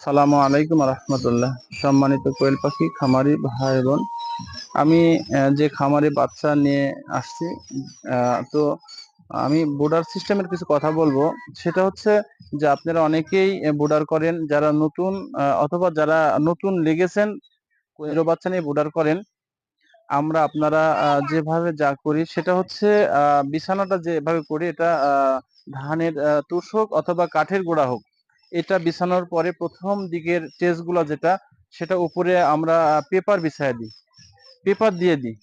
সালামু আলাইকুম রহমতুল্লাহ। সম্মানিত কোয়েল পাখি, খামারি ভাই বোন আমি যে খামারি বাচ্চা নিয়ে আসছি তো আমি বোর্ডার সিস্টেমের কিছু কথা বলব। সেটা হচ্ছে যে আপনারা অনেকেই বোর্ডার করেন, যারা নতুন অথবা যারা নতুন লেগেছেন কোয়েল বাচ্চা নিয়ে বোর্ডার করেন, আমরা আপনারা যেভাবে যা করি, সেটা হচ্ছে বিছানাটা যেভাবে করি, এটা ধানের তুষ হোক অথবা কাঠের গোড়া হোক এটা বিছানোর পরে প্রথম দিকের টেজগুলো যেটা, সেটা উপরে আমরা পেপার বিছায় দিই। পেপার দিয়ে দিই।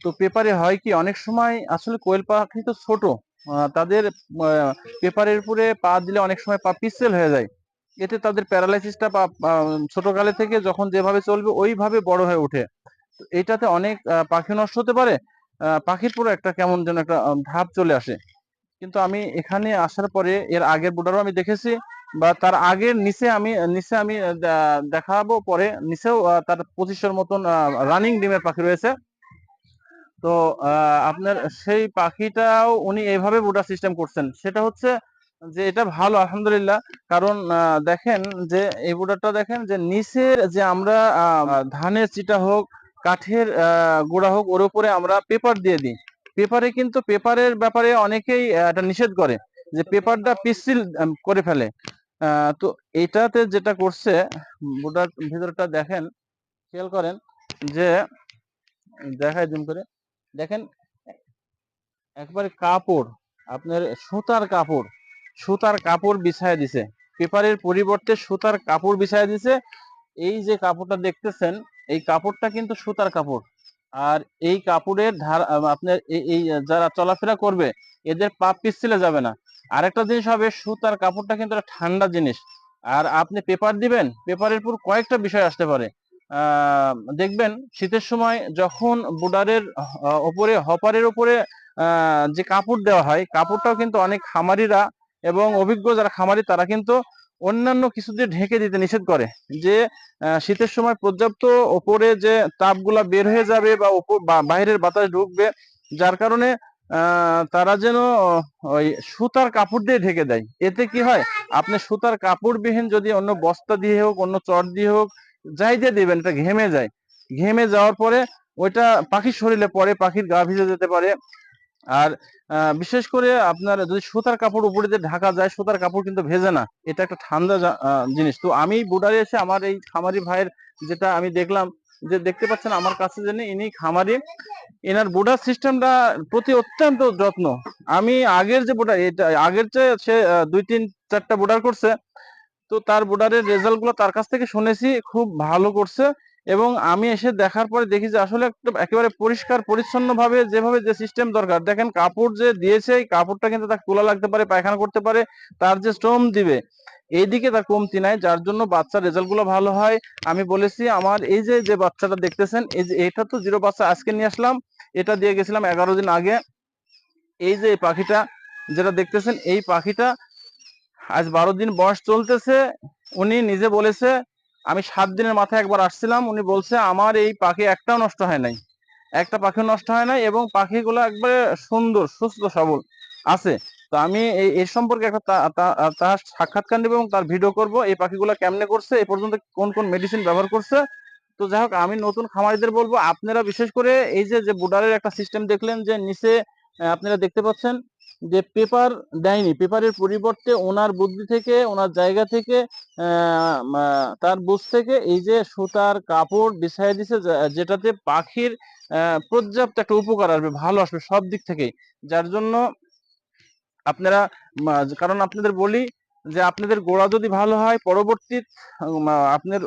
তো পেপারে হয় কি, অনেক সময় আসলে কোয়েল পাখি তো ছোট তাদের পেপারের উপরে পা দিলে অনেক সময় পা পিসেল হয়ে যায়। এতে তাদের প্যারালাইসিসটা ছোটকালে থেকে যখন যেভাবে চলবে ওইভাবে বড় হয়ে ওঠে। এটাতে অনেক পাখি নষ্ট হতে পারে পাখির পুরো একটা কেমন যেন একটা ধাপ চলে আসে। কিন্তু আমি এখানে আসার পরে এর আগের বোর্ডারও আমি দেখেছি বা তার আগের নিচে আমি নিচে আমি দেখাবো পরে। নিচেও তার পঁচিশের মতন রানিং ডিমের পাখি রয়েছে। তো আপনার সেই পাখিটাও উনি এইভাবে বোর্ডার সিস্টেম করছেন। সেটা হচ্ছে যে এটা ভালো, আলহামদুলিল্লাহ। কারণ দেখেন যে এই বোর্ডারটা দেখেন যে নিচের যে আমরা ধানের চিটা হোক, কাঠের গোড়া হোক, ওর উপরে আমরা পেপার দিয়ে দিই। পেপারে কিন্তু পেপারের ব্যাপারে অনেকেই এটা নিষেধ করে যে পেপারটা পিসিল করে ফেলে। তো এটাতে যেটা করছে বোর্ডার ভিতরটা দেখেন, খেয়াল করেন যে দেখায় জুম করে, দেখেন, একবারে কাপড়, আপনার সুতার কাপড় সুতার কাপড় বিছায় দিছে, পেপারের পরিবর্তে সুতার কাপড় বিছায় দিছে, এই যে কাপড়টা দেখতেছেন, এই কাপড়টা কিন্তু সুতার কাপড়, আর এই কাপড়ের ধার, আপনার এই যারা চলাফেরা করবে, এদের পা পিছলে যাবে না আরেকটা জিনিস হবে, সুতার কাপড়টা কিন্তু একটা ঠান্ডা জিনিস। আর আপনি পেপার দিবেন পেপারের উপর কয়েকটা বিষয় আসতে পারে। দেখবেন শীতের সময় যখন বুডারের ওপরে, হপারের ওপরে যে কাপড় দেওয়া হয়, কাপড়টাও কিন্তু অনেক খামারিরা এবং অভিজ্ঞ যারা খামারি, তারা কিন্তু অন্যান্য কিছু দিয়ে ঢেকে দিতে নিষেধ করে। যে শীতের সময় পর্যাপ্ত ওপরে যে তাপগুলা বের হয়ে যাবে বা বাইরের বাতাস ঢুকবে, যার কারণে তারা যেন ওই সুতার কাপড় দিয়ে ঢেকে দেয়। এতে কি হয়? আপনি সুতার কাপড়বিহীন যদি অন্য বস্তা দিয়ে হোক, অন্য চট দিয়ে হোক, যাই দিয়ে দেবেন, এটা ঘেমে যায়। ঘেমে যাওয়ার পরে ওইটা পাখির শরীরে পরে পাখির গা ভিজে যেতে পারে। আর বিশেষ করে আপনার যদি সুতার কাপড় উপরে দিয়ে ঢাকা যায়, সুতার কাপড় কিন্তু ভেজে না। এটা একটা ঠান্ডা জিনিস। তো আমি বুডারে এসে আমার এই খামারি ভাইয়ের যেটা আমি দেখলাম যে দেখতে পাচ্ছেন আমার কাছে জেনে ইনি খামারি, এনার বুডার সিস্টেমটা প্রতি অত্যন্ত যত্ন। আমি আগের যে বুডার এটা আগের চেয়ে সে দুই তিন চারটা বোর্ডার করছে, তো তার বোর্ডারের রেজাল্টগুলো তার কাছ থেকে শুনেছি, খুব ভালো করছে এবং আমি এসে দেখার পরে দেখি যে আসলে একটা একেবারে পরিষ্কার পরিচ্ছন্ন ভাবে যেভাবে যে সিস্টেম দরকার। দেখেন কাপড় যে দিয়েছে, এই কাপড়টা কিন্তু তাকে তোলা লাগতে পারে, পায়খানা করতে পারে, তার যে শ্রম দিবে। এইদিকে তার কমতি নাই, যার জন্য বাচ্চার রেজাল্টগুলো ভালো হয়। আমি বলেছি, আমার এই যে যে বাচ্চাটা দেখতেছেন, এই যে, এটা তো জিরো বাচ্চা আজকে নিয়ে আসলাম, এটা দিয়ে গেছিলাম এগারো দিন আগে। এই যে পাখিটা, যেটা দেখতেছেন, এই পাখিটা আজ বারো দিন বয়স চলতেছে। উনি নিজে বলেছে, আমি সাত দিনের মাথায় একবার আসছিলাম, উনি বলছে, আমার এই পাখি একটাও নষ্ট হয় নাই। একটা পাখি নষ্ট হয় নাই এবং পাখিগুলো একবারে সুন্দর, সুস্থ সবল আছে। তো আমি এই এর সম্পর্কে একটা তার সাক্ষাৎকার নেব এবং তার ভিডিও করব। এই পাখিগুলো কেমনে করছে, এ পর্যন্ত কোন কোন মেডিসিন ব্যবহার করছে। তো যাই হোক, আমি নতুন খামারিদের বলব, আপনারা বিশেষ করে এই যে যে বুডারের একটা সিস্টেম দেখলেন যে নিচে আপনারা দেখতে পাচ্ছেন যে পেপার দেয়নি। পেপারের পরিবর্তে ওনার বুদ্ধি থেকে, ওনার জায়গা থেকে তার বুঝ থেকে এই যে সুতার কাপড় বিছাই দিছে যেটাতে পাখির পর্যাপ্ত একটা উপকার আসবে, ভালো আসবে সব দিক থেকেই। যার জন্য আপনারা কারণ আপনাদের বলি যে আপনাদের গোড়া যদি ভালো হয়, পরবর্তী আপনার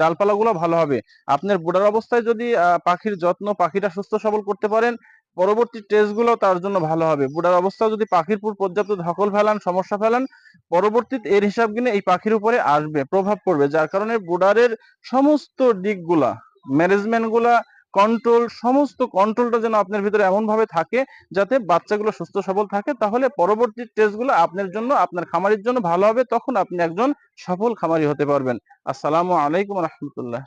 ডালপালা গুলো ভালো হবে। আপনার বুড়ার অবস্থায় যদি পাখির যত্ন পাখিটা সুস্থ সবল করতে পারেন, পরবর্তী টেস্টগুলো তার জন্য ভালো হবে। বুড়ার অবস্থায় যদি পাখির পুর পর্যাপ্ত ধকল ফেলান, সমস্যা ফেলান পরবর্তীতে এর হিসাব কিনে এই পাখির উপরে আসবে, প্রভাব পড়বে। যার কারণে বুডারের সমস্ত দিকগুলা ম্যানেজমেন্টগুলা কন্ট্রোল সমস্ত কন্ট্রোলটা যেন আপনার ভিতরে এমন ভাবে থাকে যাতে বাচ্চাগুলো সুস্থ সবল থাকে, তাহলে পরবর্তী টেস্টগুলো আপনার জন্য, আপনার খামারির জন্য ভালো হবে, তখন আপনি একজন সফল খামারি হতে পারবেন। আসসালামু আলাইকুম রহমতুল্লাহ।